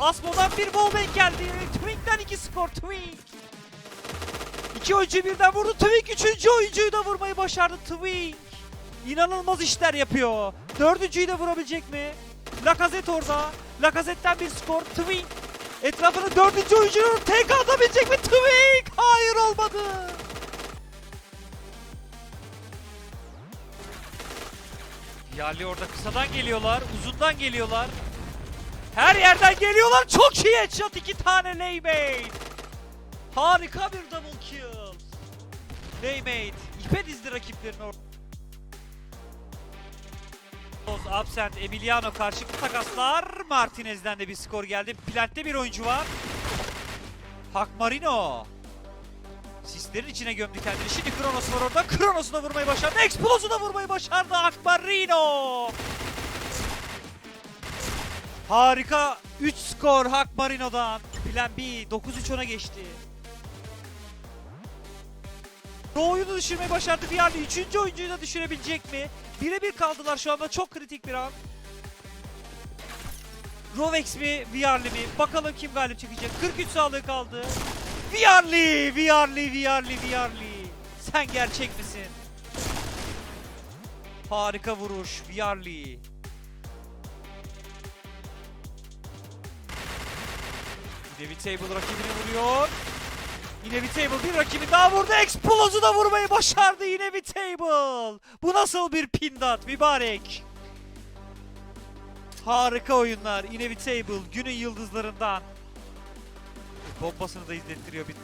Asmo'dan bir wallbang geldi. Twink'ten iki skor. Twink. İki oyuncu birden vurdu. Twink üçüncü oyuncuyu da vurmayı başardı. Twink. İnanılmaz işler yapıyor. Dördüncüyü de vurabilecek mi? Lacazette orada. Lacazette'den bir skor. Twink. Etrafını dördüncü oyuncunun tek atabilecek mi? Twink. Hayır olmadı. Yerli orada kısadan geliyorlar. Uzundan geliyorlar. Her yerden geliyorlar. Çok iyi headshot. iki tane Laymate. Harika bir double kill. Laymate. İpe dizdi rakiplerini orada. Absent Emiliano karşılıklı takaslar. Martinez'den de bir skor geldi. Plant'te bir oyuncu var. Hakmarino. Sislerin içine gömdü kendini. Şimdi Kronos var orada. Kronos'u da vurmayı başardı. Explos'u da vurmayı başardı. Hakmarino. Harika 3 skor Hakmarino'dan. Plan B 9-3 öne geçti. Doğu'yu düşürmeyi başardı Vialli. Üçüncü oyuncuyu da düşürebilecek mi? Birebir kaldılar şu anda. Çok kritik bir an. Rovex mi, Vialli mi? Bakalım kim galip çıkacak. 43 sağlığı kaldı. Vialli, Vialli, Vialli, Vialli. Sen gerçek misin? Harika vuruş, Vialli. Inevitable rakibini vuruyor. Inevitable bir rakibi daha vurdu. Explos'u da vurmayı başardı Inevitable. Bu nasıl bir pindat mübarek. Harika oyunlar. Inevitable günün yıldızlarından. Bombasını da izlettiriyor bir